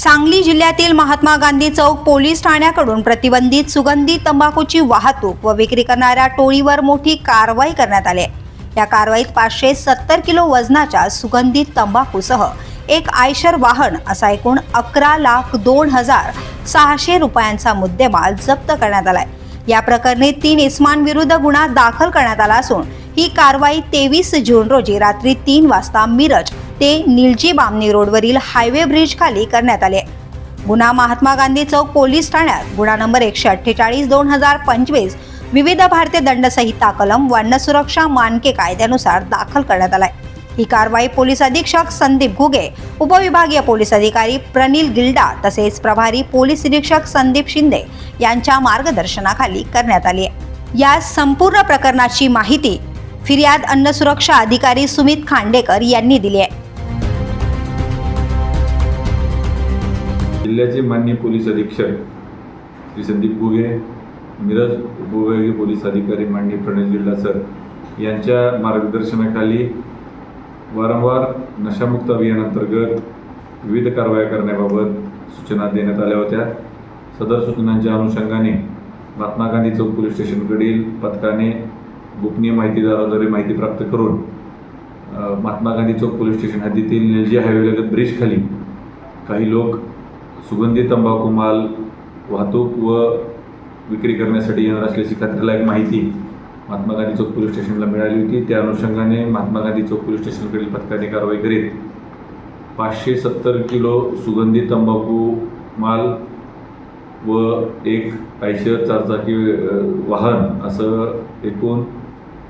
सांगली जिल्ह्यातील महात्मा गांधी चौक पोलीस ठाण्याकडून प्रतिबंधित सुगंधी तंबाखूची वाहतूक व विक्री करणाऱ्या टोळीवर मोठी कारवाई करण्यात आली आहे. या कारवाईत पाचशे सत्तर किलो वजनाच्या सुगंधित तंबाखूसह एक आयशर वाहन असा एकूण अकरा लाख दोन हजार सहाशे रुपयांचा मुद्देमाल जप्त करण्यात आलाय या प्रकरणी तीन इस्मांविरुद्ध गुन्हा दाखल करण्यात आला असून ही कारवाई तेवीस जून रोजी रात्री तीन वाजता मिरज ते निलजी बामणी रोडवरील हायवे ब्रिज खाली करण्यात आले. गुन्हा महात्मा गांधी चौक पोलीस ठाण्यात. गुन्हा नंबर एकशे अठ्ठेचाळीस दोन हजार पंचवीस. विविध भारतीय दंडसंहिता कलम वन्य सुरक्षा मानके कायद्यानुसार दाखल करण्यात आलाय. ही कारवाई पोलीस अधीक्षक संदीप घुगे उपविभागीय पोलीस अधिकारी प्रनिल गिल्डा तसेच प्रभारी पोलीस निरीक्षक संदीप शिंदे यांच्या मार्गदर्शनाखाली करण्यात आली आहे. या संपूर्ण प्रकरणाची माहिती फिर्याद अन्न सुरक्षा अधिकारी सुमित खांडेकर यांनी दिली आहे. जिल्ह्याचे मान्य पोलीस अधीक्षक श्री संदीप घुगे मिरज उपविभागीय पोलीस अधिकारी माननीय प्रणय जिल्हा सर यांच्या मार्गदर्शनाखाली वारंवार नशामुक्त अभियानांतर्गत विविध कारवाया करण्याबाबत सूचना देण्यात आल्या होत्या. सदर सूचनांच्या अनुषंगाने महात्मा गांधी चौक पोलीस स्टेशनकडील पथकाने गोपनीय माहितीदाराद्वारे माहिती प्राप्त करून महात्मा गांधी चौक पोलीस स्टेशन हद्दीतील निलजी हायवेलगत ब्रिजखाली काही लोक सुगंधी तंबाखू माल वाहतूक व विक्री करण्यासाठी येणार असल्याची खात्रीलायक माहिती महात्मा गांधी चौक पोलीस स्टेशनला मिळाली होती. त्या अनुषंगाने महात्मा गांधी चौक पोलीस स्टेशनकडील पथकाने कारवाई करीत पाचशे सत्तर किलो सुगंधी तंबाखू माल व एक आयशर चारचाकी वाहन असं एकूण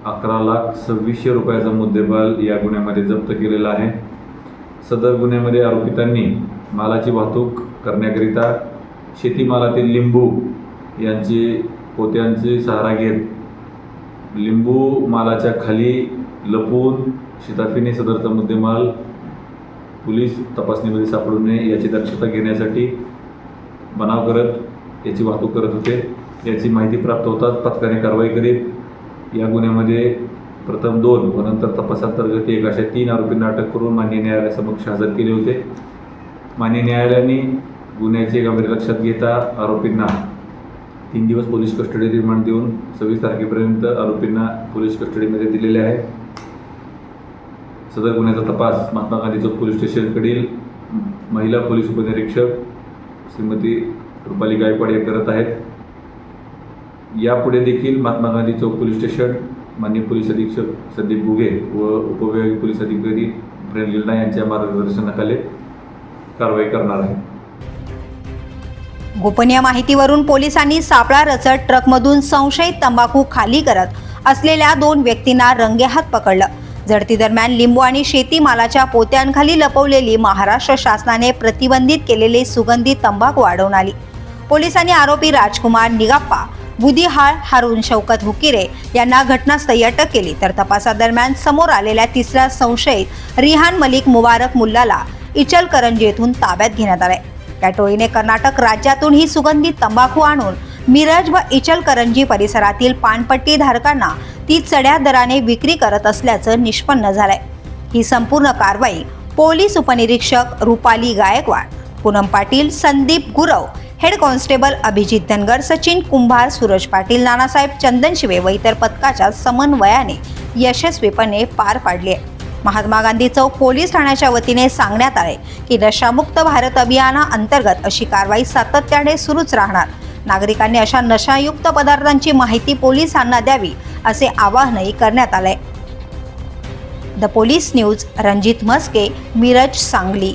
अकरा लाख सव्वीसशे रुपयाचा मुद्देमाल या गुन्ह्यामध्ये जप्त केलेला आहे. सदर गुन्ह्यामध्ये आरोपितांनी मालाची वाहतूक करण्याकरिता शेतीमालातील लिंबू यांची पोत्यांचे सहारा घेत लिंबू मालाच्या खाली लपवून शिताफीने सदरचा मुद्देमाल पोलीस तपासणीमध्ये सापडू नये याची दक्षता घेण्यासाठी बनाव करत याची वाहतूक करत होते. याची माहिती प्राप्त होताच पथकाने कारवाई करीत या गुन्ह्यामध्ये प्रथम दोन व नंतर तपासांतर्गत एक अशा तीन आरोपींना अटक करून मान्य न्यायालयासमक्ष हजर केले होते. मान्य न्यायालयाने गुन्ह्याचे गंभीर लक्षात घेता आरोपींना तीन दिवस पोलीस कस्टडी रिमांड देऊन सव्वीस तारखेपर्यंत आरोपींना पोलीस कस्टडीमध्ये दिलेले आहे. सदर गुन्ह्याचा तपास महात्मा गांधी चौक पोलीस स्टेशनकडील महिला पोलीस उपनिरीक्षक श्रीमती रुपाली गायकवाड हे करत आहेत. यापुढे देखील महात्मा गांधी चौक पोलीस स्टेशन माननीय पोलीस अधीक्षक संदीप भुगे व उपविभागीय पोलीस अधिकारी प्रेम गिल्डा यांच्या मार्गदर्शनाखाली कारवाई करणार आहे. गोपनीय माहितीवरून पोलिसांनी सापळा रचत ट्रकमधून संशयित तंबाखू खाली करत असलेल्या दोन व्यक्तींना रंगेहात पकडलं. झडती दरम्यान लिंबू आणि शेतीमालाच्या पोत्यांखाली लपवलेली महाराष्ट्र शासनाने प्रतिबंधित केलेली सुगंधी तंबाखू आढळून आली. पोलिसांनी आरोपी राजकुमार निगाप्पा बुदिहाळ हारून शौकत हुकिरे यांना घटनास्थळी अटक केली. तर तपासादरम्यान समोर आलेल्या तिसऱ्या संशयित रिहान मलिक मुबारक मुल्लाला इचलकरंजी येथून ताब्यात घेण्यात आले या टोळीने कर्नाटक राज्यातून ही सुगंधित तंबाखू आणून मिरज व इचलकरंजी परिसरातील पानपट्टी धारकांना ती चढ्या दराने विक्री करत असल्याचं निष्पन्न झालंय. ही संपूर्ण कारवाई पोलीस उपनिरीक्षक रुपाली गायकवाड पूनम पाटील संदीप गुरव हेड कॉन्स्टेबल अभिजित धनगर सचिन कुंभार सूरज पाटील नानासाहेब चंदन शिवे व इतर पथकाच्या समन्वयाने यशस्वीपणे पार पाडली आहे. महात्मा गांधी चौक पोलीस ठाण्याच्या वतीने सांगण्यात आले की नशामुक्त भारत अभियानाअंतर्गत अशी कारवाई सातत्याने सुरूच राहणार. नागरिकांनी अशा नशायुक्त पदार्थांची माहिती पोलिसांना द्यावी असे आवाहनही करण्यात आले. The police news Ranjit Mhaske Miraj Sangli.